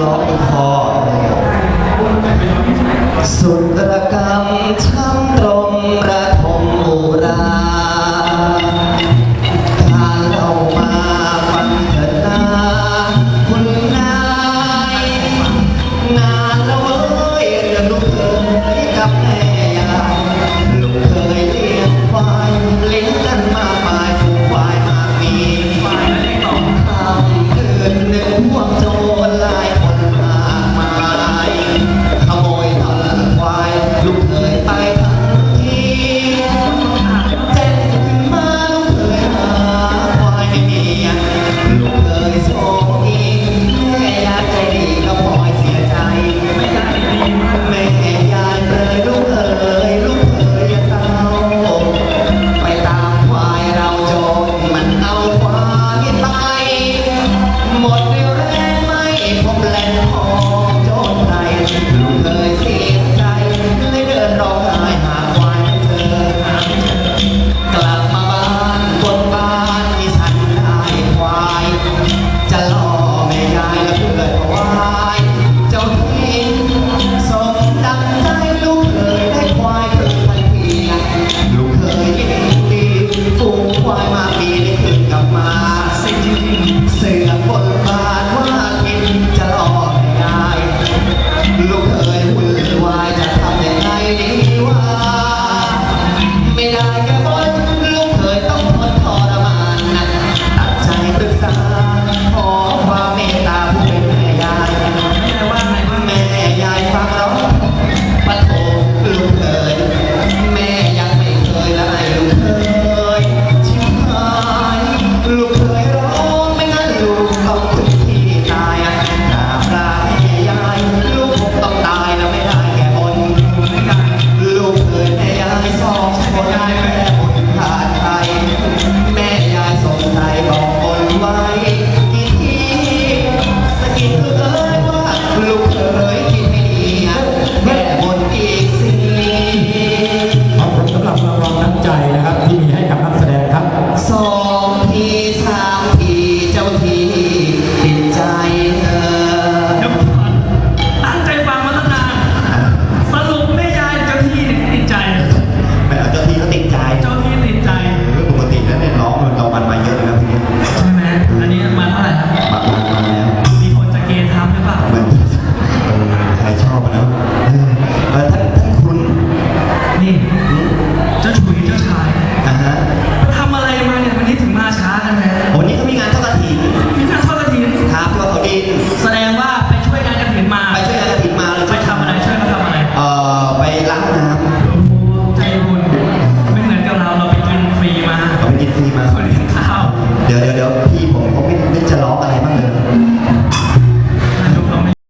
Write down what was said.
ร้องพอสุตรกรรมช่างตรงระทมอุราทานเอามาฟันเถิดนาคุณนายนานแล้วเว้ยเรื่องลูกเคยกับแม่ยายลูกเคยเลี้ยงควายเลี้ยงกันมากมายผูกควายมากมีควายไม่ต้องคำคืนหนึ่งพวกโจรลาย I got Dios Satan.